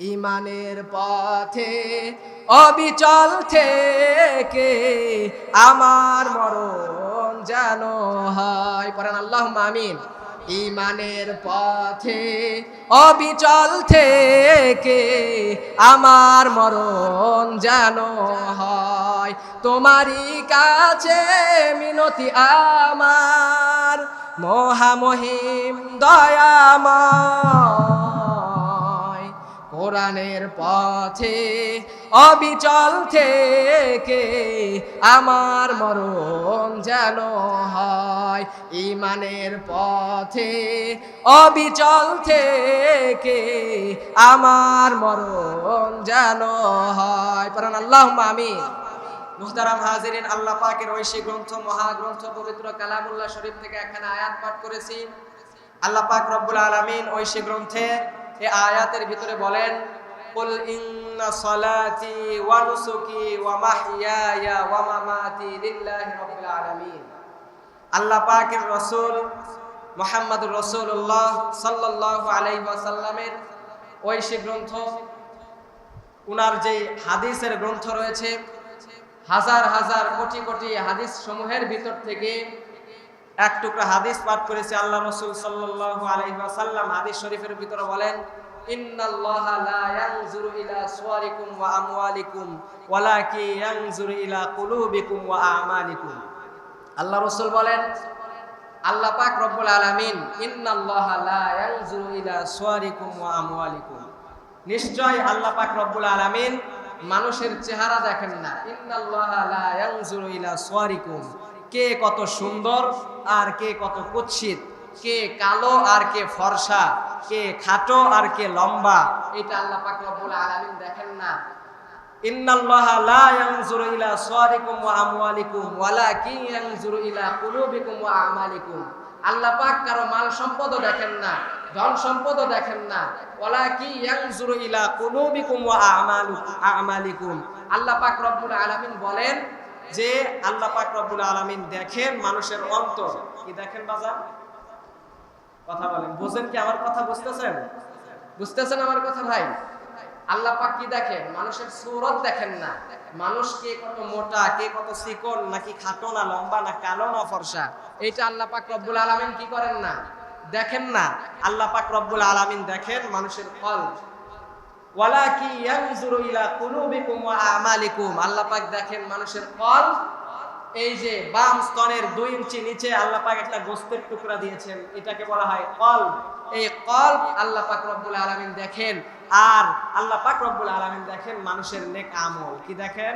ইমানের পথে, অবিচল থেকে আমার মরণ যেন হয়। পড়েন আল্লাহ আমিন। ইমানের পথে, অবিচল থেকে আমার মরণ যেন হয়। তোমারই কাছে মিনতি আমার, মহামহিম দয়াময়। কোরআনের পথে, অবিচল থেকে আমার মরণ যেন হয়। ইমানের পথে, অবিচল থেকে আমার মরণ যেন হয়। পরান আল্লাহ আমি মুহতারাম হাজিরিন, আল্লাহ পাকের ঐশী গ্রন্থ, মহাগ্রন্থ, পবিত্র কালামুল্লাহ শরীফ থেকে একখানা আয়াত পাঠ করেছি। আল্লাহ পাক রব্বুল আলামিন ঐশী গ্রন্থে এই আয়াতের ভিতরে বলেন ওয়া নুসুকি ওয়া মাহইয়ায়া ওয়া মামাতি লিল্লাহি রাব্বিল আলামিন। আল্লাহ পাকের রাসূল মুহাম্মদুর রাসূলুল্লাহ সাল্লাল্লাহু আলাইহি ওয়াসাল্লামের ঐশী গ্রন্থ, উনার যে হাদিসের গ্রন্থ রয়েছে, হাজার হাজার কোটি কোটি হাদিস সমূহের ভিতর থেকে এক টুকরা হাদিস পাঠ করেছে আল্লাহ রসুল সাল্লাল্লাহু আলাইহি ওয়াসাল্লাম। হাদিস শরীফের ভিতরে বলেন আল্লাহ রসুল বলেন, আল্লাহ পাক রব্বুল আলামিন ইলা নিশ্চয় আল্লাহ পাক রব্বুল আলামিন মানুষের চেহারা দেখেন না। ইন্নাল্লাহা ইলা কে কত সুন্দর আর কে কত কুৎসিত? কে কালো আর কে ফর্সা? কে খাটো আর কে লম্বা? এটা আল্লাহ পাক রব্বুল আলামিন দেখেন না। ইন্নাল্লাহা লা ইয়ানজুরু ইলা সুওয়ারিকুম ওয়া আমওয়ালিকুম, ওয়ালাকিন ইয়ানজুরু ইলা কুলুবিকুম ওয়া আমালিকুম। আল্লাহ পাক কারও মাল সম্পদও দেখেন না, ধন সম্পদও দেখেন না। ওয়ালাকি ইয়ানজুরু ইলা কুলুবিকুম ওয়া আমালু আমালিকুম। আল্লাহ পাক রব্বুল আলামিন বলেন যে আল্লাহ পাক রব্বুল আলামিন দেখেন মানুষের অন্তর। কি দেখেন বাজার কথা বলেন। বুঝেন কি আমার কথা বুঝতেছেন? বুঝতেছেন আমার কথা ভাই? আল্লাহ পাক কি দেখেন? মানুষের সুরত দেখেন না। মানুষ কে কত মোটা, কে কত চিকন নাকি খাটো না লম্বা, না কালো না ফর্সা? এইটা আল্লাহ পাক রব্বুল আলামিন কি করেন না? দেখেন না। আল্লাহ পাক রব্বুল আলামিন দেখেন মানুষের ফল ওয়ালাকি ইয়ানজুরু ইলা কুলুবিকুম ওয়া আমালিকুম। আল্লাহ পাক দেখেন মানুষের ফল এই যে বাম স্তনের দুই ইঞ্চি নিচে আল্লাহ পাক একটা গোস্তের টুকরা দিয়েছেন, এটাকে বলা হয় কলব এই কলব আল্লাহ পাক রব্বুল আলামিন দেখেন, আর আল্লাহ পাক রব্বুল আলামিন দেখেন মানুষের নেক আমল। কি দেখেন?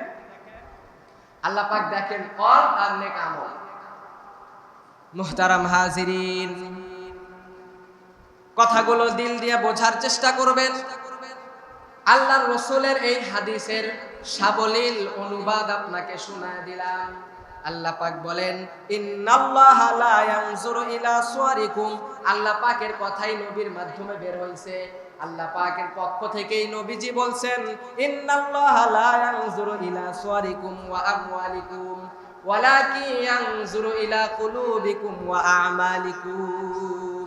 আল্লাহ পাক দেখেন কলব আর নেক আমল। মুহতারাম হাজিরিন, কথাগুলো দিল দিয়ে বোঝার চেষ্টা করবেন। আল্লাহর রসুলের এই হাদিসের সাবলীল অনুবাদ আপনাকে শোনায় দিলাম। আল্লাহ পাক বলেন আল্লাহ পাকের কথাই নবীর মাধ্যমে বের হইছে। আল্লাহ পাকের পক্ষ থেকেই নবীজি বলছেন ওয়ালাকিন ইয়ানজুরু ইলা কুলুবিকুম ওয়া আমালিকুম।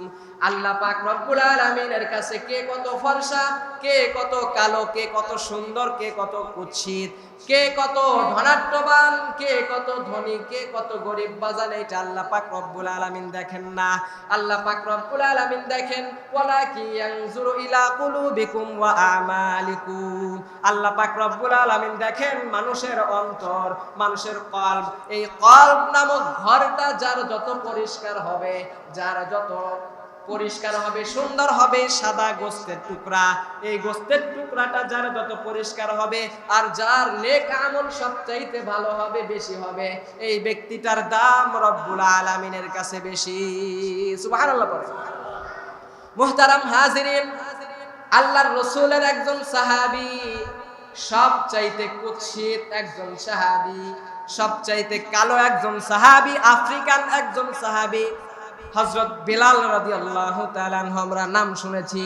আল্লাহ পাক রব্বুল আলামিনের কাছে কে কত ফর্সা, কে কত কালো, কে কত সুন্দর, কে কত কুৎসিত, কে কত ধনাট্যবান কে কত ধনী, কে কত গরিব বাজান এটা আল্লাহ পাক রব্বুল আলামিন দেখেন না। আল্লাহ পাক রব্বুল আলামিন দেখেন ওয়ালা কি ইয়ানজুরু ইলা কুলুবিকুম ওয়া আমালিকুম। আল্লাহ পাক রব্বুল আলামিন দেখেন, মানুষের অন্তর, মানুষের কলব এই কলব নামক ঘরটা যার যত পরিষ্কার হবে, যার যত পরিষ্কার হবে, সুন্দর হবে সাদা গোস্তের টুকরা। এই গোস্তের টুকরাটা যার যত পরিষ্কার হবে আর যার নেক আমল সবচাইতে ভালো হবে, বেশি হবে। এই ব্যক্তিটার দাম রব্বুল আলামিনের কাছে বেশি। সুবহানাল্লাহ পড়ে মুহতারাম হাজিরিন, আল্লাহর রসুলের একজন সাহাবী, সবচাইতে কুৎসিত একজন সাহাবী, সবচাইতে কালো একজন সাহাবী, আফ্রিকান একজন সাহাবী হজরত বিলাল তাআলা আনহু আমরা নাম শুনেছি।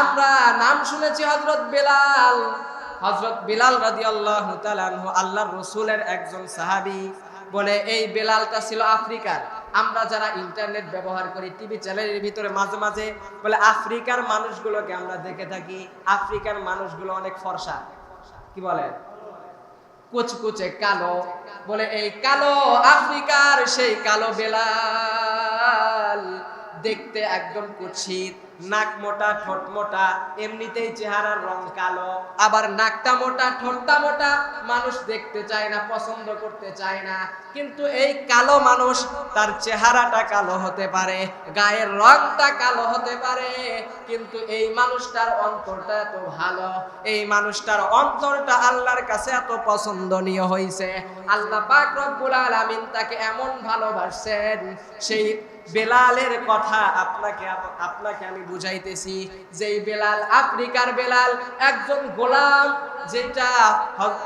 আমরা নাম শুনেছি হজরত বেলাল। হজরত বিলাল রাদিয়াল্লাহু আল্লাহ আনহু আল্লাহর রসুলের একজন সাহাবি বলে, এই বেলালটা ছিল আফ্রিকার। আমরা যারা ইন্টারনেট ব্যবহার করি, টিভি চ্যানেলের ভিতরে মাঝে মাঝে বলে, আফ্রিকার মানুষগুলোকে আমরা দেখে থাকি। আফ্রিকার মানুষগুলো অনেক ফর্সা। কি বলেন কুচকুচে কালো। বলে, এই কালো আফ্রিকার সেই কালো বেলাল। দেখতে একদম কুচিত নাক মোটা, ঠোঁট মোটা, এমনিতেই চেহারার রং কালো, আবার নাকটা মোটা, ঠোঁটটা মোটা, মানুষ দেখতে চায় না, পছন্দ করতে চায় না। কিন্তু এই কালো মানুষ, তার চেহারাটা কালো হতে পারে, গায়ের রংটা কালো হতে পারে, কিন্তু এই মানুষটার অন্তরটা এত ভালো, এই মানুষটার অন্তরটা আল্লাহর কাছে এত পছন্দনীয় হয়েছে আল্লাহ পাক রব্বুল আলামিন তাকে এমন ভালোবাসছেন, সেই বেলালের কথা আপনাকে আপনাকে আমি বুঝাইতেছি যেই বেলাল, আফ্রিকার বেলাল, একজন গোলাম যেটা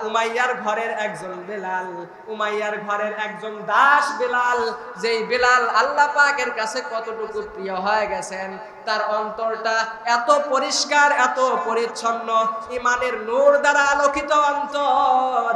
উমাইয়ার ঘরের একজন বেলাল, উমাইয়ার ঘরের একজন দাস বেলাল, যেই বেলাল আল্লাহ পাকের কাছে কতটুকু প্রিয় হয়ে গেছেন, তার অন্তরটা এত পরিষ্কার, এত পরিচ্ছন্ন, ইমানের নূর দ্বারা আলোকিত অন্তর,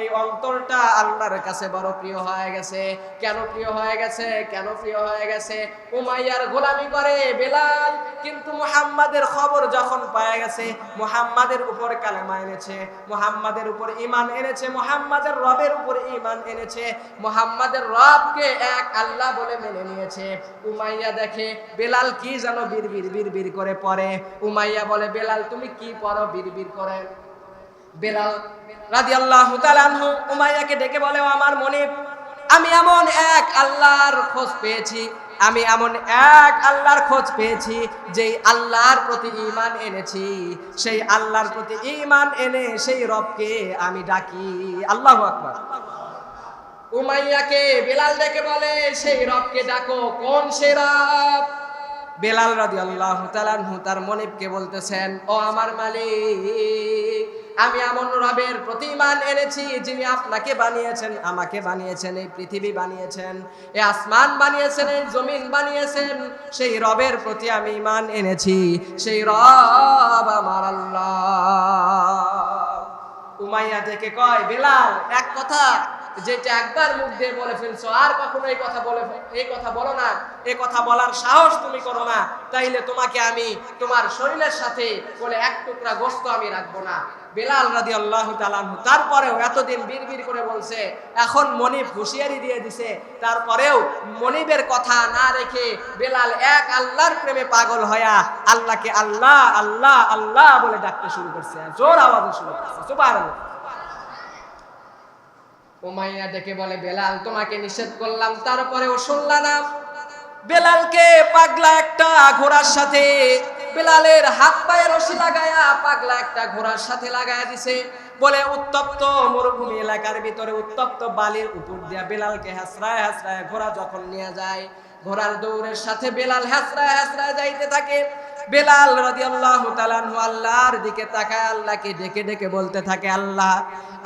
এই অন্তরটা আল্লাহর কাছে বড় প্রিয় হয়ে গেছে। কেন প্রিয় হয়ে গেছে? কেন প্রিয় হয়ে গেছে। উমাইয়ার গোলামি করে বেলাল, কিন্তু মুহাম্মাদের খবর যখন পায় গেছে, মুহাম্মাদের উপর কালেমা এনেছে, মুহাম্মাদের উপর ইমান এনেছে, মুহাম্মাদের রবের উপর ইমান এনেছে, মুহাম্মাদের রবকে এক আল্লাহ বলে মেনে নিয়েছে। উমাইয়া দেখে বেলাল কি যেন বিড়বিড় বিড়বিড় করে পড়ে। উমাইয়া বলে, বেলাল, তুমি কি পড়ো বিড়বিড় করে? বেলাল তাআলা আনহু উমাইয়াকে ডেকে বলে, "ও আমার মনে আমি এমন এক আল্লাহর খোঁজ পেয়েছি, আমি এমন এক আল্লাহর খোঁজ পেয়েছি, যেই আল্লাহর প্রতি ইমান এনেছি। সেই আল্লাহর প্রতি ইমান এনে সেই রবকে আমি ডাকি। আল্লাহ আকবার। উমাইয়াকে বেলাল ডেকে বলে, সেই রবকে ডাকো, কোন সেই রব? বেলাল রাদি আল্লাহ তার মনিবকে বলতেছেন, ও আমার মালিক আমি এমন রবের প্রতিমান এনেছি যিনি আপনাকে বানিয়েছেন, আমাকে বানিয়েছেন, এই পৃথিবী বানিয়েছেন, এই আসমান বানিয়েছেন, এই জমিন বানিয়েছেন। সেই রবের প্রতি আমি ইমান এনেছি, সেই রব আমার আল্লাহ। উমাইয়া থেকে কয়, বেলাল, এক কথা, যেটা একবার মুখ দিয়ে বলে ফেলছো, আর কখনো এই কথা বলে এই কথা বলো না এই কথা বলার সাহস তুমি করো না, তাইলে তোমাকে আমি তোমার শরীরের সাথে বলে এক টুকরা গোস্ত আমি রাখব না। বেলাল রাদি আল্লাহ তারপরেও এতদিন বিড়বিড় করে বলছে, এখন মনিব হুঁশিয়ারি দিয়ে দিছে, তারপরেও মনিবের কথা না রেখে বেলাল এক আল্লাহর প্রেমে পাগল হয়া আল্লাহকে আল্লাহ আল্লাহ আল্লাহ বলে ডাকতে শুরু করছে, জোর আওয়াজে শুরু করছে, সুবহানাল্লাহ। উমাইয়া ডেকে বলে, বেলাল, তোমাকে নিষেধ করলাম, তারপরেও শুনলা না। বেলালকে পাগলা একটা ঘোড়ার সাথে বেলালের হাত পায়ে রশি লাগায়া পাগলা একটা ঘোড়ার সাথে লাগায়া দিছে। বলে, উত্তপ্ত মরুভূমি এলাকার ভিতরে উত্তপ্ত বালির উপর দিয়া বেলালকে হাসরায় হাসরায় ঘোড়া যখন নিয়ে যায়, ঘোড়ার দৌড়ের সাথে বেলাল হাসরায় হাসরায় যাইতে থাকে। বেলাল রাদিয়াল্লাহু তাআলা আনহু আল্লাহর দিকে তাকায়, আল্লাহকে ডেকে ডেকে বলতে থাকে, আল্লাহ,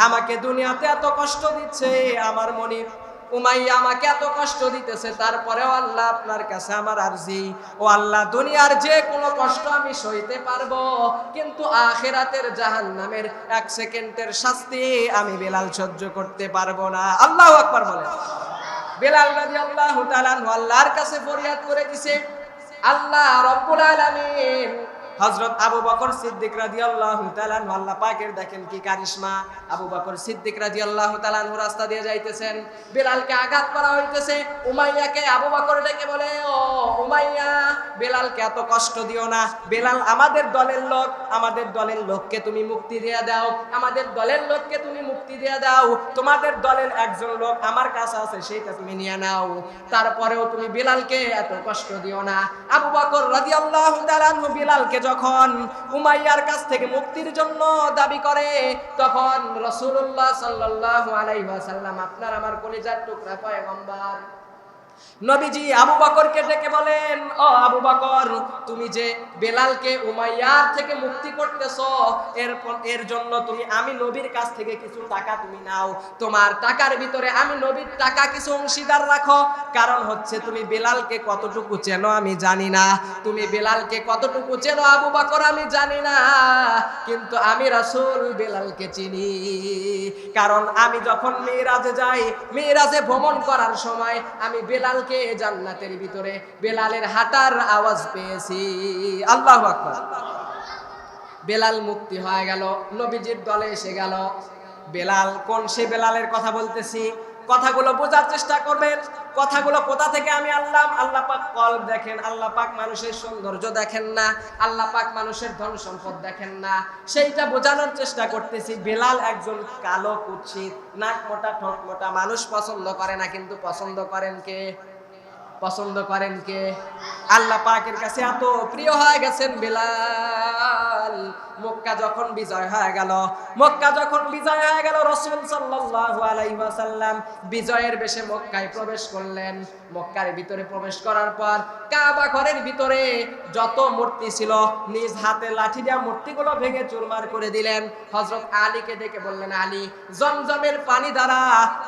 আমাকে দুনিয়াতে এত কষ্ট দিচ্ছে, আমার মনির উমাইয়া আমাকে এত কষ্ট দিতেছে, তারপরেও আল্লাহ আপনার কাছে আমার আরজি। ও আল্লাহ, দুনিয়ার যে কোনো কষ্ট আমি সইতে পারব, কিন্তু আখেরাতের জাহান নামের এক সেকেন্ডের শাস্তি আমি বেলাল সহ্য করতে পারব না। আল্লাহ আকবার বলে বেলাল তাআলা আনহু আল্লাহর কাছে ফরিয়াদ করে দিছে, আল্লাহ রব্বুল আলামিন হযরত আবু বকর সিদ্দিক তাআলা আনহু, আল্লাহ পাকের দেখেন কি কারিশমা। আবু বকর সিদ্দিক রাদিয়াল্লাহু তাআলা আনহু রাস্তা দিয়ে যাইতেছেন। বেলালকে আঘাত করা হইতেছে। উমাইয়াকে আবু বকর ডেকে বলে, ও উমাইয়া, বেলালকে এত কষ্ট দিও না। বেলাল আমাদের দলের লোক। আমাদের দলের লোককে তুমি মুক্তি দিয়ে দাও। আমাদের দলের লোককে তুমি মুক্তি দিয়ে দাও। তোমাদের দলের একজন লোক আমার কাছে আছে, সেইটা তুমি নিয়ে নাও। তারপরেও তুমি বেলালকে এত কষ্ট দিও না। আবু বকর তাআলা আনহু বেলালকে যখন উমাইয়ার কাছ থেকে মুক্তির জন্য দাবি করে, তখন রসুল্লাহ সাল্লাহ আলাইসাল্লাম আপনার আমার কলিজার টুকরা পয়গম্বর নবীজি আবু বকরকে ডেকে বলেন, ও আবু বকর, তুমি যে বেলালকে উমাইয়ার থেকে মুক্তি করতেছ এর এর জন্য তুমি আমি নবীর কাছ থেকে কিছু টাকা তুমি নাও। তোমার টাকার ভিতরে আমি নবীর টাকা কিছু অংশীদার রাখো। কারণ হচ্ছে তুমি বেলালকে কতটুকু চেনো আমি জানি না। তুমি বেলালকে কতটুকু চেনো আবু বকর আমি জানি না। কিন্তু আমি রাসূল বেলালকে চিনি। কারণ আমি যখন মিরাজে যাই, মিরাজে ভ্রমণ করার সময় আমি বেলালকে জান্নাতের ভিতরে বেলালের হাতার আওয়াজ পেয়েছি। আল্লাহ বেলাল মুক্তি হয়ে গেল, নবীজির দলে এসে গেল। বেলাল, কোন সে বেলালের কথা বলতেছি? কথাগুলো বোঝার চেষ্টা করবেন। কথাগুলো কোথা থেকে আমি আল্লাহ আল্লাহ পাক কল দেখেন, আল্লাহ পাক মানুষের সৌন্দর্য দেখেন না, আল্লাহ পাক মানুষের ধন সম্পদ দেখেন না। সেইটা বোঝানোর চেষ্টা করতেছি, বেলাল একজন কালো কুৎসিত, নাক মোটা, ঠোঁট মোটা মানুষ পছন্দ করে না, কিন্তু পছন্দ করেন কে? পছন্দ করেন কে? আল্লাহ পাকের কাছে এত প্রিয় হয়ে গেছেন বেলাল। মক্কা যখন বিজয় হয়ে গেল, মক্কা যখন বিজয় হয়ে গেল, রসুল সাল্লাল্লাহু আলাইহি ওয়াসাল্লাম বিজয়ের বেশে মক্কায় প্রবেশ করলেন। মক্কার ভিতরে প্রবেশ করার পর কাবা ঘরের ভিতরে যত মূর্তি ছিল, নিজ হাতে লাঠি দিয়ে মূর্তিগুলো ভেঙে চুরমার করে দিলেন। হযরত আলীকে ডেকে বললেন, আলী, জমজমের পানি দ্বারা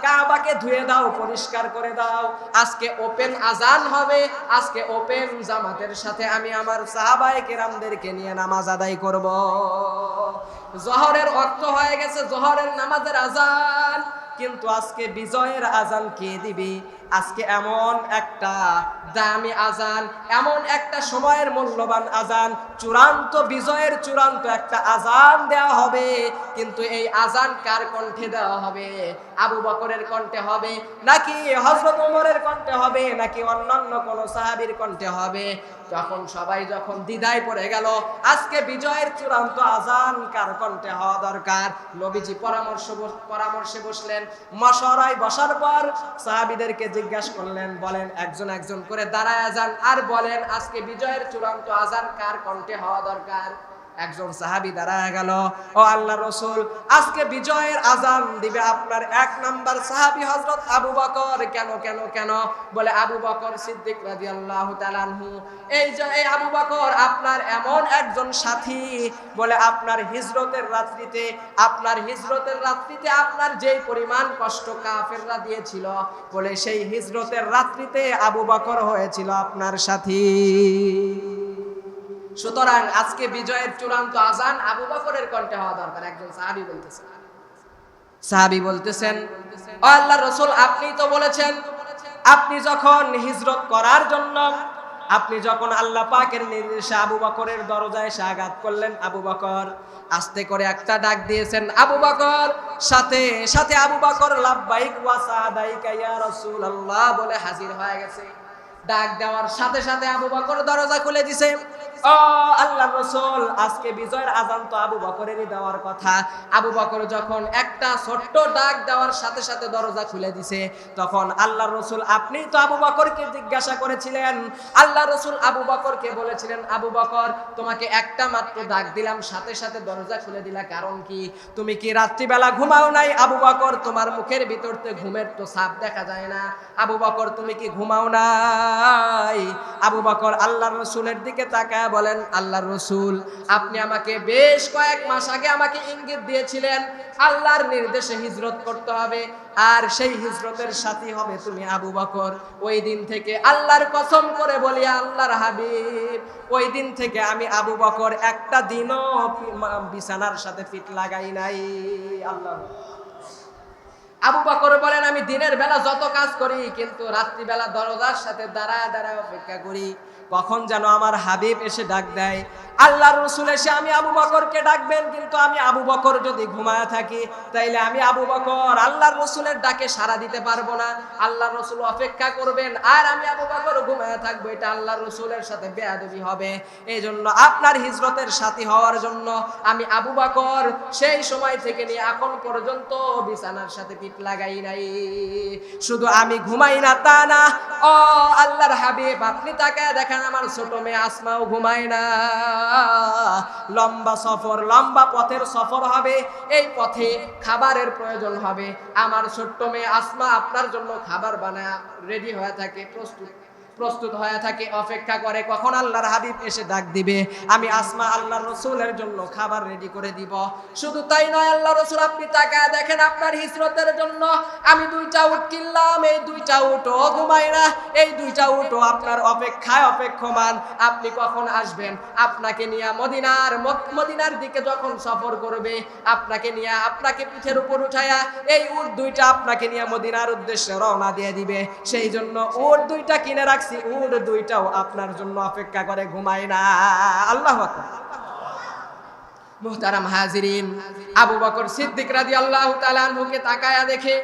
কাবাকে ধুয়ে দাও, পরিষ্কার করে দাও। আজকে ওপেন আজান হবে। আজকে ওপেন জামাতের সাথে আমি আমার সাহাবায়ে কেরামদেরকে নিয়ে নামাজ আদায় করব। জহরের অর্থ হয়ে গেছে জহরের নামাজের আজান। কিন্তু আজকে বিজয়ের আজান কে দিবি? আজকে এমন একটা দামি আজান, এমন একটা সময়ের মূল্যবান আজান, চূড়ান্ত বিজয়ের চূড়ান্ত একটা আজান দেওয়া হবে, কিন্তু এই আজান কার কণ্ঠে দেওয়া হবে? আবু বকরের কণ্ঠে হবে, নাকি হজরত উমরের কণ্ঠে হবে, নাকি অন্যান্য কোন সাহাবীর কণ্ঠে হবে? তখন সবাই যখন দ্বিধায় পড়ে গেল, আজকে বিজয়ের চূড়ান্ত আজান কার কণ্ঠে হওয়া দরকার? নবীজি পরামর্শ পরামর্শে বসলেন, মশরায় বসার পর সাহাবীদেরকে জিজ্ঞাসা করলেন, বলেন, একজন একজন করে দাঁড়ায় যান আর বলেন, আজকে বিজয়ের চূড়ান্ত আজান কার কণ্ঠে হওয়া দরকার? একজন সাহাবি দাঁড়ায় গেল, ও আল্লাহ রসুল, আজকে বিজয়ের আজান দিবে আপনার এক নাম্বার সাহাবি হজরত আবু বকর। কেন কেন কেন? বলে, আবু বকর সিদ্দিক রাজি আল্লাহ তালানহু এই যে, এই আবু বকর আপনার এমন একজন সাথী। বলে, আপনার হিজরতের রাত্রিতে, আপনার হিজরতের রাত্রিতে আপনার যেই পরিমাণ কষ্ট কাফেররা দিয়েছিল, বলে, সেই হিজরতের রাত্রিতে আবু বকর হয়েছিল আপনার সাথী। সুতরাং আজকে বিজয়ের চূড়ান্ত আজান আবু বকরের কণ্ঠে হওয়া দরকার, একজন সাহাবি বলতেছেন। সাহাবি বলতেছেন, ও আল্লাহ রসুল, আপনি তো বলেছেন, আপনি যখন হিজরত করার জন্য, আপনি যখন আল্লাহ পাকের নির্দেশে আবু বকরের দরজায় এসে আঘাত করলেন, আবু বকর আস্তে করে একটা ডাক দিয়েছেন, আবু বকর, সাথে সাথে আবু বকর, লাব্বাইক ওয়া সাদাইকা ইয়া রাসূলুল্লাহ বলে হাজির হয়ে গেছে। ডাক দেওয়ার সাথে সাথে আবু বকর দরজা খুলে দিছে। আল্লাহ রসুল, আজকে বিজয়ের আজান তো আবু বকরেরই দেওয়ার কথা। আবু বকর যখন একটা ছোট্ট ডাক দেওয়ার সাথে সাথে দরজা খুলে দিছে, তখন আল্লাহ রসুল আপনি তো আবু বকরকে জিজ্ঞাসা করেছিলেন। আল্লাহ রসুল আবু বকরকে বলেছিলেন, আবু বকর, তোমাকে একটা মাত্র ডাক দিলাম, সাথে সাথে দরজা খুলে দিলা কারণ কি? তুমি কি রাত্রিবেলা ঘুমাও নাই? আবু বকর, তোমার মুখের ভিতর ঘুমের তো সাপ দেখা যায় না। আবু বকর, তুমি কি ঘুমাও নাই? আবু বকর আল্লাহ রসুলের দিকে তাকায় বলেন, আল্লাহ রসুল, আপনি আমাকে বেশ কয়েক মাস আগে আমাকে ইঙ্গিত দিয়েছিলেন, আল্লাহর নির্দেশে হিজরত করতে হবে, আর সেই হিজরতের সাথী হবে তুমি আবু বকর। ওই দিন থেকে আল্লাহর কসম করে বলি, আল্লাহর হাবিব, ওই দিন থেকে আমি আবু বকর একটা দিনও বিছানার সাথে ফিট লাগাই নাই। আল্লাহ। আবু বকর বলেন, আমি দিনের বেলা যত কাজ করি, কিন্তু রাত্রিবেলা দরজার সাথে দাঁড়ায় দাঁড়ায় অপেক্ষা করি। কখন যেন আমার হাবিব এসে ডাক দেয় আল্লাহর রসুল এসে আমি আবু বকরকে ডাকবেন, কিন্তু আমি আবু বকর যদি ঘুমায় থাকি, তাইলে আমি আবু বকর। আল্লাহর রসুলের ডাকে সাড়া দিতে পারব না। আল্লাহর রসুল অপেক্ষা করবেন, আর আমি আবু বকর ঘুমায় থাকব। এটা আল্লাহর রসুলের সাথে বেয়াদবি হবে। এই জন্য আপনার হিজরতের সাথী হওয়ার জন্য আমি আবু বকর সেই সময় থেকে নিয়ে এখন পর্যন্ত বিছানার সাথে পিঠ লাগাই নাই। শুধু আমি ঘুমাই না, তা না। ও আল্লাহর হাবিব, আপনি তাকে দেখেন আমার ছোট মেয়ে আসমাও ঘুমায় না। লম্বা সফর, লম্বা পথের সফর হবে। এই পথে খাবারের প্রয়োজন হবে। আমার ছোট্ট মেয়ে আসমা আপনার জন্য খাবার বানায় রেডি হয়ে থাকে, প্রস্তুত। প্রস্তুত হয়ে থাকে, অপেক্ষা করে, কখন আল্লাহর হাবিব এসে ডাক দিবে? আমি আসমা আল্লাহ রসুলের জন্য খাবার রেডি করে দিব। শুধু তাই নয় আল্লাহ রসুল, আপনি তাকায় দেখেন আপনার হিজরতের জন্য আমি দুইটা উট কিনলাম, এই দুইটা উটও ঘুমাই না, এই দুইটা উটও আপনার অপেক্ষায় অপেক্ষমান। আপনি কখন আসবেন? আপনাকে নিয়ে মদিনার মদিনার দিকে যখন সফর করবে, আপনাকে নিয়ে, আপনাকে পিঠের উপর উঠায়া এই উট দুইটা আপনাকে নিয়ে মদিনার উদ্দেশ্যে রওনা দিয়ে দিবে। সেই জন্য উট দুইটা কিনে রাখছি উট দুইটাও আপনার জন্য অপেক্ষা করে ঘুমায় না। আল্লাহ মোহতারাম হাজিরিন, আবু বকর সিদ্দিক রাজি আল্লাহ তালানহুকে তাকায়া দেখে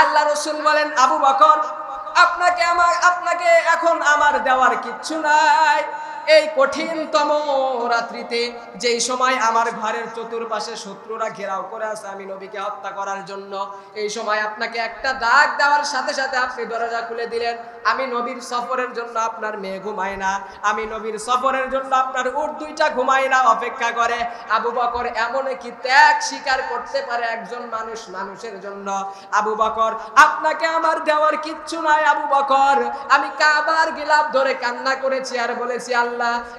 আল্লাহ রসুল বলেন, আবু বকর, আপনাকে আমার, আপনাকে এখন আমার দেওয়ার কিচ্ছু নাই। এই কঠিনতম রাত্রিতে যেই সময় আমার ঘরের চতুর্পাশে শত্রুরা ঘেরাও করে আছে, আমি নবীকে হত্যা করার জন্য, এই সময় আপনাকে একটা দাগ দেওয়ার সাথে সাথে আপনি দরজা খুলে দিলেন। আমি নবীর সফরের জন্য আপনার মেয়ে ঘুমায় না, আমি নবীর সফরের জন্য আপনার উট দুইটা ঘুমায় না, অপেক্ষা করে। আবু বকর এমন কি ত্যাগ স্বীকার করতে পারে একজন মানুষ মানুষের জন্য? আবু বকর, আপনাকে আমার দেওয়ার কিচ্ছু নাই আবু বকর। আমি কাবার গিলাপ ধরে কান্না করেছি আর বলেছি, আল্লাহ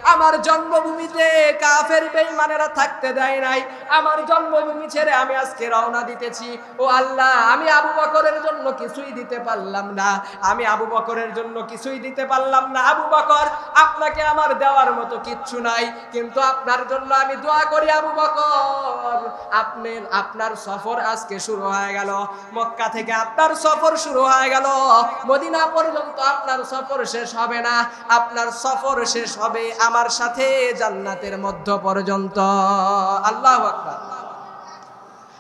আমার জন্মভূমিতে কাফের বেঈমানেরা থাকতে দেয় নাই। আমার জন্মভূমি ছেড়ে আমি আজকে রওনা দিতেছি। ও আল্লাহ, আমি আবু বকরের জন্য কিছুই দিতে পারলাম না। আমি আবু বকরের জন্য কিছুই দিতে পারলাম না। আবু বকর, আপনাকে আমার দেওয়ার মতো কিচ্ছু নাই। কিন্তু আপনার জন্য আমি দোয়া করি আবু বকর। আপনি, আপনার সফর আজকে শুরু হয়ে গেল। মক্কা থেকে আপনার সফর শুরু হয়ে গেল। মদিনা পর্যন্ত আপনার সফর শেষ হবে না। আপনার সফর শেষ হবে আমার সাথে জান্নাতের মধ্য পর্যন্ত। আল্লাহ আকবার।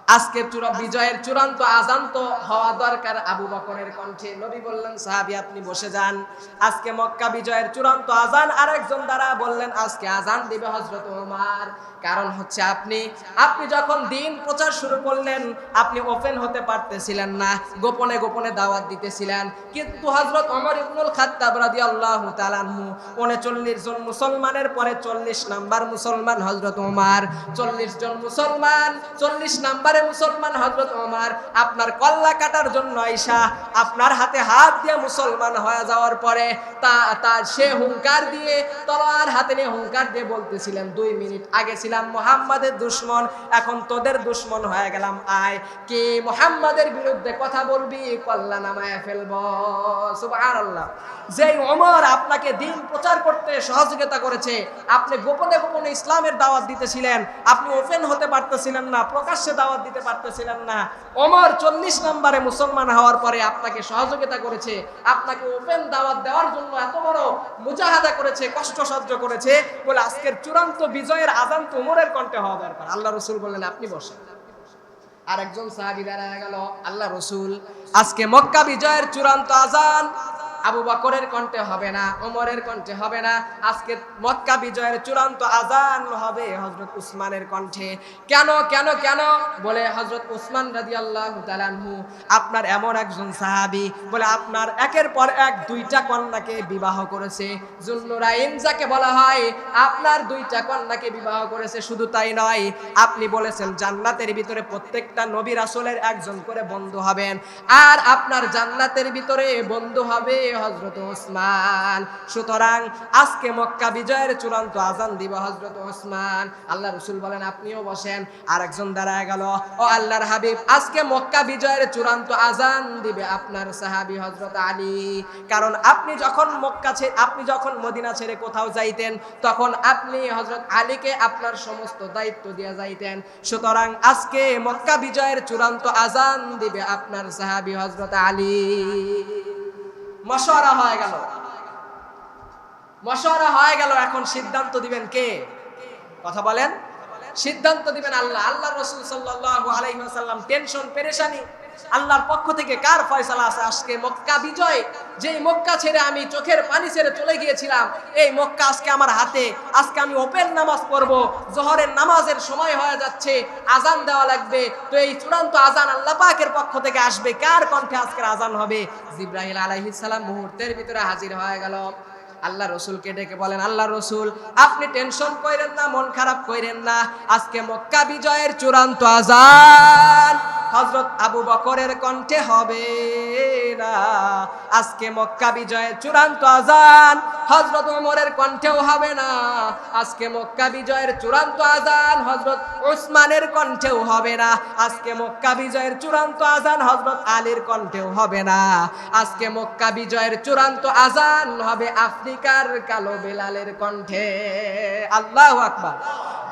আজকে চূড়া বিজয়ের চূড়ান্ত আজান তো হওয়া দরকার আবু বকরের কণ্ঠে। নবী বললেন, সাহাবি, আপনি বসে যান। আজকে মক্কা বিজয়ের চূড়ান্ত আজান আরেকজন দ্বারা বললেন, আজকে আজান দিবে হজরত ওমর কারণ হচ্ছে আপনি আপনি যখন দিন প্রচার শুরু করলেন, আপনি ওপেন হতে পারতেছিলেন না, গোপনে গোপনে দাওয়াত দিতেছিলেন। কিন্তু হজরত অমর ইবনুল খাত্তাব রাদিয়াল্লাহু তাআলাহু 39 জন মুসলমানের পরে 40 নাম্বার মুসলমান হজরত ওমার চল্লিশ জন মুসলমান 40 নাম্বারে মুসলমান হজরত ওমর, আপনার কল্লা কাটার জন্য আইসা আপনার হাতে হাত দিয়ে মুসলমান হয়ে যাওয়ার পরে তা তার সে হুঙ্কার দিয়ে তলোয়ার হাতে নিয়ে হুঙ্কার দিয়ে বলতেছিলেন, দুই মিনিট আগে ছিলাম মোহাম্মদের দুশ্মন, এখন তোদের দুশ্মন হয়ে গেলাম, আয়। কি মোহাম্মদের বিরুদ্ধে কথা বলবি? কল্লা নামায় ফেলব। সুবহানাল্লাহ। যেই ওমর আপনাকে দিন প্রচার করতে সহযোগিতা করেছে, আপনি গোপনে গোপনে ইসলামের দাওয়াত দিতেছিলেন, আপনি ওপেন হতে পারতেছিলেন না, প্রকাশ্যে দাওয়াত দিতে পারতেছিলেন না। ওমর চল্লিশ নম্বরে মুসলমান হওয়ার পরে আপনাকে সহযোগিতা করেছে, আপনাকে ওপেন দাওয়াত দেওয়ার জন্য এত বড় মুজাহাদা করেছে, কষ্ট সহ্য করেছে। বলে আজকের চূড়ান্ত বিজয়ের আজান তো উমরের কণ্ঠে হওয়া দরকার। আল্লাহ রসুল বললেন, আপনি বসেন। আর একজন সাহাবি দাঁড়ায় গেল, আল্লাহ রসুল, আজকে মক্কা বিজয়ের চূড়ান্ত আজান আবু বকরের কণ্ঠে হবে না, ওমরের কণ্ঠে হবে না। আজকে মক্কা বিজয়ের চূড়ান্ত আজান হবে হজরত উসমানের কণ্ঠে। কেন কেন কেন? বলে হজরত উসমান রাজি আল্লাহ তালানহু আপনার এমন একজন সাহাবি। বলে, আপনার একের পর এক দুইটা কন্যাকে বিবাহ করেছে। জুন্নুরাইন যাকে বলা হয়, আপনার দুইটা কন্যাকে বিবাহ করেছে শুধু তাই নয়, আপনি বলেছেন জান্নাতের ভিতরে প্রত্যেকটা নবী রাসূলের একজন করে বন্ধু হবেন। আর আপনার জান্নাতের ভিতরে বন্ধু হবে হজরত ওসমান। সুতরাং আজকে মক্কা বিজয়ের চূড়ান্ত আজান দিব হজরত ওসমান। আল্লাহ রসুল বলেন, আপনিও বসেন। আর একজন দাঁড়ায় গেল। ও আল্লাহর হাবিব, আজকে মক্কা বিজয়ের চূড়ান্ত আজান দিবে আপনার সাহাবি হজরত আলী। কারণ আপনি যখন মক্কা ছেড়ে আপনি যখন মদিনা ছেড়ে কোথাও যাইতেন, তখন আপনি হজরত আলীকে আপনার সমস্ত দায়িত্ব দিয়ে যাইতেন। সুতরাং আজকে মক্কা বিজয়ের চূড়ান্ত আজান দিবে আপনার সাহাবি হজরত আলী। মশওয়ারা হয়ে গেল। মশওয়ারা হয়ে গেল, এখন সিদ্ধান্ত দিবেন কে? কথা বলেন। সিদ্ধান্ত দিবেন আল্লাহ। আল্লাহ রসুল সাল্লাহ আলাইহি ওয়াসাল্লাম, টেনশন, পেরেশানি। আল্লাহর পক্ষ থেকে কার ফয়সালা আছে? আজকে মক্কা বিজয়। যেই মক্কা ছেড়ে আমি চোখের পানি ছেড়ে চলে গিয়েছিলাম, এই মক্কা আজকে আমার হাতে। আজকে আমি ওপেন নামাজ পড়ব, জোহরের নামাজের সময় হয়ে যাচ্ছে, আজান দেওয়া লাগবে। তো এই চূড়ান্ত আজান আল্লাহ পাকের পক্ষ থেকে আসবে। কার কণ্ঠে আজকের আজান হবে? জিব্রাহিল আলাইহিস সালাম মুহূর্তের ভিতরে হাজির হয়ে গেল। আল্লাহ রসুলকে ডেকে বলেন, আল্লাহ রসুল, আপনি টেনশন করেন না, মন খারাপ করেন না। আজকে মক্কা বিজয়ের চূড়ান্ত আজান। হজরত আবু বকরের কণ্ঠে হবে না। আজকে মক্কা বিজয়ের চূড়ান্ত আজান। হজরত ওমরের কণ্ঠেও হবে না। আজকে মক্কা বিজয়ের চূড়ান্ত আজান হজরত ওসমানের কণ্ঠেও হবে না। আজকে মক্কা বিজয়ের চূড়ান্ত আজান হজরত আলীর কণ্ঠেও হবে না। আজকে মক্কা বিজয়ের চূড়ান্ত আজান হবে আফ্রিকার কালো বেলালের কণ্ঠে। আল্লাহ আকবার।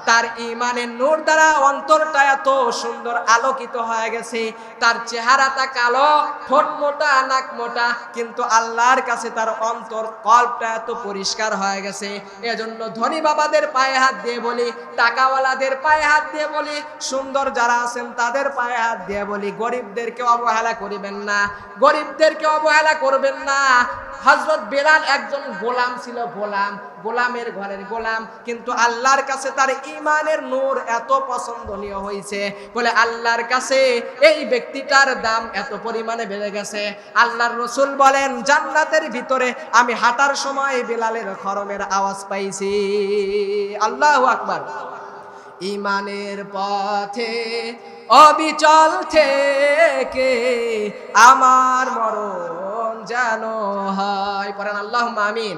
তার ইমানের নূর দ্বারা অন্তরটা এত সুন্দর আলোকিত হয়ে গেছে। তার চেহারাটা কালো, ঠোঁট মোটা, নাক মোটা, কিন্তু আল্লাহর কাছে তার অন্তর, কল্পটা এত পরিষ্কার হয়ে গেছে। এজন্য ধনী বাবাদের পায়ে হাত দিয়ে বলি, টাকাওয়ালাদের পায়ে হাত দিয়ে বলি, সুন্দর যারা আছেন তাদের পায়ে হাত দিয়ে বলি গরিবদেরকে অবহেলা করিবেন না গরিবদেরকে অবহেলা করবেন না। হজরত বেলাল একজন গোলাম ছিল, গোলাম। গোলামের ঘরের গোলাম, কিন্তু আল্লাহর কাছে তার ইমানের নূর এত পছন্দনীয় হয়েছে বলে, আল্লাহর কাছে এই ব্যক্তিটার দাম এত পরিমাণে বেড়ে গেছে। আল্লাহর রসুল বলেন, জান্নাতের ভিতরে আমি হাঁটার সময় বেলালের খরমের আওয়াজ পাইছি। আল্লাহ আকবার। ইমানের পথে অবিচল থেকে আমার মরণ যেন হয়। পড়েন আল্লাহ আমিন।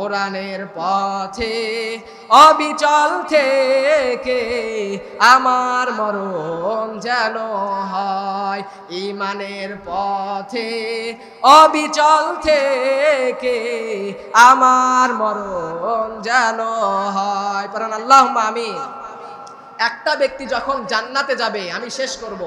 কোরআনের পথে অবিচল থেকে আমার মরণ যেন হয়। ইমানের পথে অবিচল থেকে আমার মরণ যেন হয়। পরান আল্লাহ আমি একটা ব্যক্তি যখন জান্নাতে যাবে, আমি শেষ করব।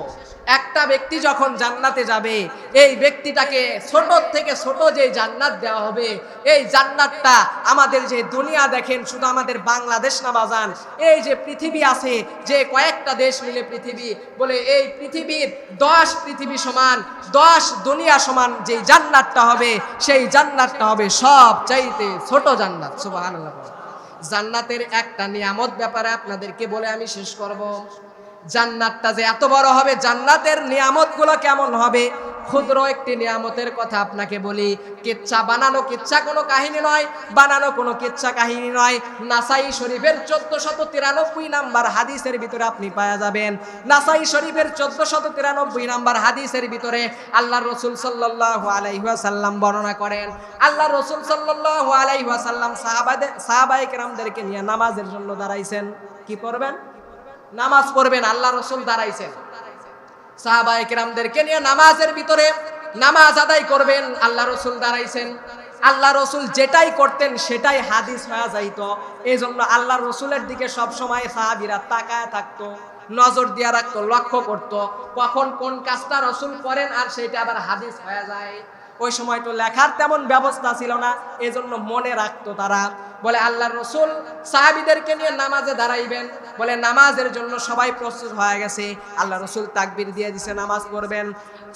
একটা ব্যক্তি যখন জান্নাতে যাবে, এই ব্যক্তিটাকে ছোট থেকে ছোট যে জান্নাত দেওয়া হবে, এই জান্নাতটা আমাদের যে দুনিয়া দেখেন, শুধু আমাদের বাংলাদেশ না বাজান, এই যে পৃথিবী আছে, যে কয়েকটা দেশ মিলে পৃথিবী, বলে এই পৃথিবীর দশ পৃথিবী সমান, দশ দুনিয়া সমান যে জান্নাতটা হবে, সেই জান্নাতটা হবে সব চাইতে ছোট জান্নাত, সুবহানাল্লাহ জান্নাতের একটা নিয়ামত ব্যাপারে আপনাদেরকে বলে আমি শেষ করব। জান্নাতটা যে এত বড় হবে, জান্নাতের নিয়ামতগুলো কেমন হবে? ক্ষুদ্র একটি নিয়ামতের কথা আপনাকে বলি, কিচ্ছা বানানো কিচ্ছা কোনো কাহিনী নয়, বানানো কোনো কিচ্ছা কাহিনী নয়। নাসাই শরীফের চোদ্দ শত তিরানব্বই নাম্বার হাদিসের ভিতরে আপনি পাওয়া যাবেন। নাসাই শরীফের চোদ্দ শত তিরানব্বই নাম্বার হাদিসের ভিতরে আল্লাহ রসুল সাল্লাহ আলাইহাসাল্লাম বর্ণনা করেন। আল্লাহ রসুল সাল্লাহ আলাইহাসাল্লাম সাহাবাদের সাহাবাই কেরামদেরকে নিয়ে নামাজের জন্য দাঁড়াইছেন। কি পড়বেন? নামাজ পড়বেন, আল্লাহ রসুল দাঁড়াইছেন। সাহাবাই কেরামদেরকে নিয়ে নামাজের ভিতরে নামাজ আদায় করবেন, আল্লাহ রসুল দাঁড়াইছেন। আল্লাহ রসুল যেটাই করতেন সেটাই হাদিস হয়ে যাইত। এই জন্য আল্লাহ রসুলের দিকে সব সময় সাহাবিরা তাকায় থাকতো, নজর দিয়া রাখতো, লক্ষ্য করতো। কখন কোন কাজটা রসুল করেন আর সেটা আবার হাদিস হয়ে যায়। ওই সময় তো লেখার তেমন ব্যবস্থা ছিল না, এজন্য মনে রাখতো তারা। বলে আল্লাহ রসুল সাহাবিদেরকে নিয়ে নামাজে দাঁড়াইবেন। বলে নামাজের জন্য সবাই প্রস্তুত হয়ে গেছে। আল্লাহ রসুল তাকবির দিয়ে দিছে, নামাজ পড়বেন।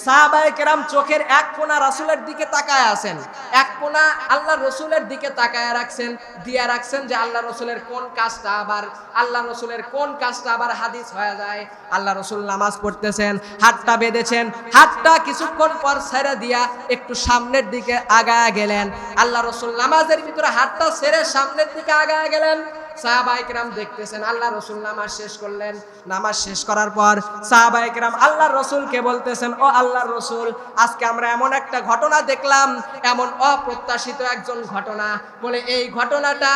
সাহাবায়ে কেরাম চোখের এক কোনা রাসুলের দিকে তাকায় আছেন, এক কোনা আল্লাহ রসুলের দিকে তাকায় রাখছেন, দিয়ে রাখছেন যে আল্লাহ রসুলের কোন কাজটা আবার, আল্লাহ রসুলের কোন কাজটা আবার হাদিস হয়ে যায়। আল্লাহ রসুল নামাজ পড়তেছেন, হাতটা বেঁধেছেন, হাতটা কিছুক্ষণ পর ছেড়ে দিয়া একটু সামনের দিকে আগায় গেলেন। আল্লাহ রসুল নামাজের ভিতরে হাতটা ছেড়ে সামনের দিকে আগায় গেলেন। সাহাবাইকরাম দেখতেছেন, আল্লাহ রসুল নামাজ শেষ করলেন। নামাজ শেষ করার পর সাহাবাইকরাম রসুলকে বলতেছেন, ও আল্লাহ রসুল, আজকে আমরা এমন একটা ঘটনা দেখলাম, এমন অপ্রত্যাশিত একজন ঘটনা। বলে, এই ঘটনাটা?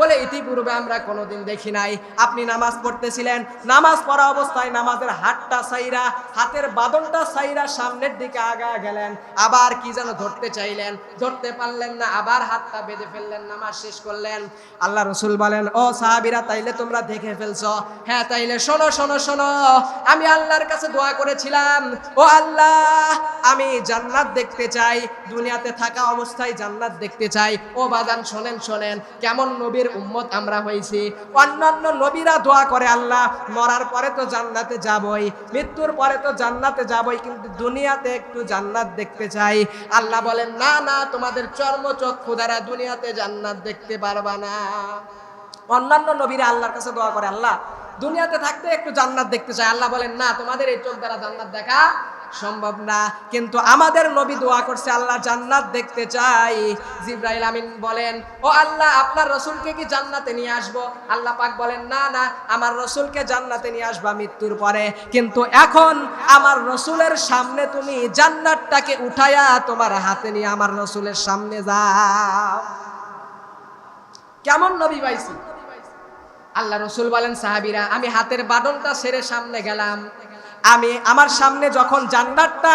বলে, ইতিপূর্বে আমরা কোনোদিন দেখি নাই। আপনি নামাজ পড়তেছিলেন, নামাজ পড়া অবস্থায় নামাজের হাতটা সাইরা হাতের বাদনটা সাইরা সামনের দিকে আগা গেলেন। আবার কি যেন ধরতে চাইলেন, ধরতে পারলেন না, আবার হাতটা বেঁধে ফেললেন, নামাজ শেষ করলেন। আল্লাহ রসুল বলেন, ও সাহাবিরা, তাইলে তোমরা দেখে ফেলছো। হ্যাঁ তাইলে শোনো শোনো শোনো। আমি আল্লাহর কাছে দোয়া করেছিলাম। ও আল্লাহ, আমি জান্নাত দেখতে চাই, দুনিয়াতে থাকা অবস্থায় জান্নাত দেখতে চাই। ও বাজান শোনেন শোনেন, কেমন নবীর উম্মত আমরা হয়েছি। অন্যান্য নবীরা দোয়া করে আল্লাহ, মরার পরে তো জান্নাতে যাবই, মৃত্যুর পরে তো জান্নাতে যাবই, কিন্তু দুনিয়াতে একটু জান্নাত দেখতে চাই। আল্লাহ বলেন, না না, তোমাদের চর্মচক্ষু দ্বারা দুনিয়াতে জান্নাত দেখতে পারবা না। অন্যান্য নবীরা আল্লাহর কাছে দোয়া করে, আল্লাহ, দুনিয়াতে থাকতে একটু জান্নাত দেখতে চাই। আল্লাহ বলেন, না, তোমাদের এই চোখ দ্বারা জান্নাত দেখা সম্ভব না। কিন্তু আমাদের নবী দোয়া করছে, আল্লাহ, জান্নাত দেখতে চাই। জিব্রাইল আমিন বলেন, ও আল্লাহ, আপনার রসুলকে কি জান্নাতে নিয়ে আসব? আল্লাহ পাক বলেন, না না, আমার রসুলকে জান্নাতে নিয়ে আসবা মৃত্যুর পরে। কিন্তু এখন আমার রসুলের সামনে তুমি জান্নাতটাকে উঠায়া তোমার হাতে নিয়ে আমার রসুলের সামনে যাও। কেমন নবী পাইছি? আল্লাহ রসুল বলেন, সাহাবিরা, আমি হাতের বাদনটা সেরে সামনে গেলাম। আমি আমার সামনে যখন জান্নাতটা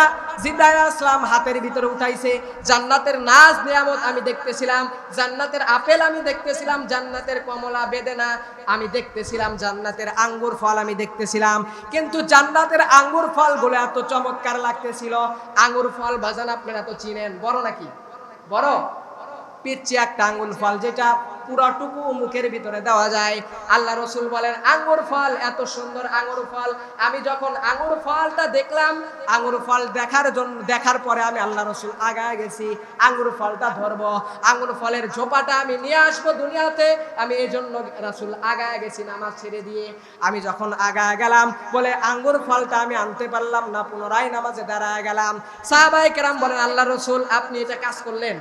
আসলাম হাতের ভিতরে উঠাইছে, জান্নাতের নাজ নিয়ামত আমি দেখতেছিলাম, জান্নাতের আপেল আমি দেখতেছিলাম, জান্নাতের কমলা বেদেনা আমি দেখতেছিলাম, জান্নাতের আঙ্গুর ফল আমি দেখতেছিলাম। কিন্তু জান্নাতের আঙ্গুর ফলগুলো এত চমৎকার লাগতেছিল। আঙ্গুর ফল বাজান আপনারা তো চিনেন, বড় নাকি? বড়? পিচ্ছি একটা আঙ্গুর ফল, যেটা পুরাটুকু মুখের ভিতরে দেওয়া যায়। আল্লাহ রসুল বলেন আঙ্গুর ফল, এত সুন্দর আঙুর ফল। আমি যখন আঙুর ফলটা দেখলাম, আঙুর ফল দেখার জন্য দেখার পরে আমি আল্লাহ রসুল আগায় গেছি আঙ্গুর ফলটা ধরব। আঙুর ফলের ঝোপাটা আমি নিয়ে আসব দুনিয়াতে। আমি এই জন্য রাসুল আগায় গেছি নামাজ ছেড়ে দিয়ে। আমি যখন আগায় গেলাম, বলে আঙ্গুর ফলটা আমি আনতে পারলাম না, পুনরায় নামাজে দাঁড়ায় গেলাম। সাহাবাই কেরাম বলেন, আল্লাহ রসুল, আপনি এটা কাজ করলেন?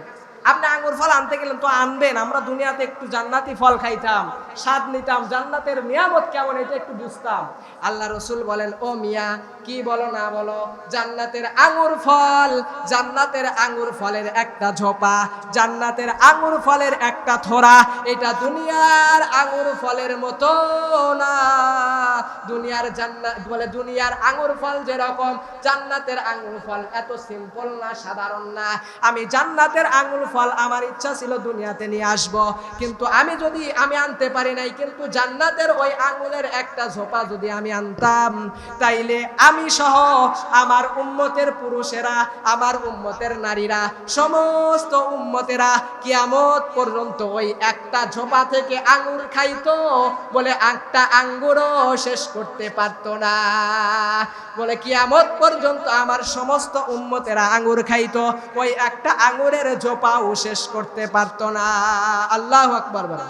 আপনি আঙ্গুর ফল আনতে গেলেন তো আনবেন, আমরা দুনিয়াতে একটু জান্নাতি ফল খাইতাম, স্বাদ নিতাম, জান্নাতের নিয়ামত কেমন এটা একটু বুঝতাম। আল্লাহ রসুল বলেন, ও মিয়া, কি বলো না বলো, জান্নাতের আঙ্গুর ফল, জান্নাতের আঙ্গুর ফলের একটা ঝোপা, জান্নাতের আঙ্গুর ফলের একটা থোড়া, এটা দুনিয়ার আঙ্গুর ফলের মতো না। দুনিয়ার জান্নাত বলে দুনিয়ার আঙ্গুর ফল যেরকম, জান্নাতের আঙ্গুর ফল এত সিম্পল না, সাধারণ না। আমি জান্নাতের আঙ্গুর ফল আমার ইচ্ছা ছিল দুনিয়াতে নিয়ে আসব। কিন্তু আমি যদি, আমি আনতে পারি নাই, কিন্তু জান্নাতের ওই আঙ্গুলের একটা ঝোপা যদি আমি আনতাম, তাইলে আমি সহ আমার উম্মতের পুরুষেরা, আমার উম্মতের নারীরা, সমস্ত উম্মতেরা কিয়ামত পর্যন্ত ওই একটা ঝোপা থেকে আঙ্গুর খাইতো বলে একটা আঙ্গুরও শেষ করতে পারতো না। বলে কিয়ামত পর্যন্ত আমার সমস্ত উম্মতেরা আঙ্গুর খাইতো, ওই একটা আঙ্গুরের ঝোপাও শেষ করতে পারতো না। আল্লাহ আকবর বলে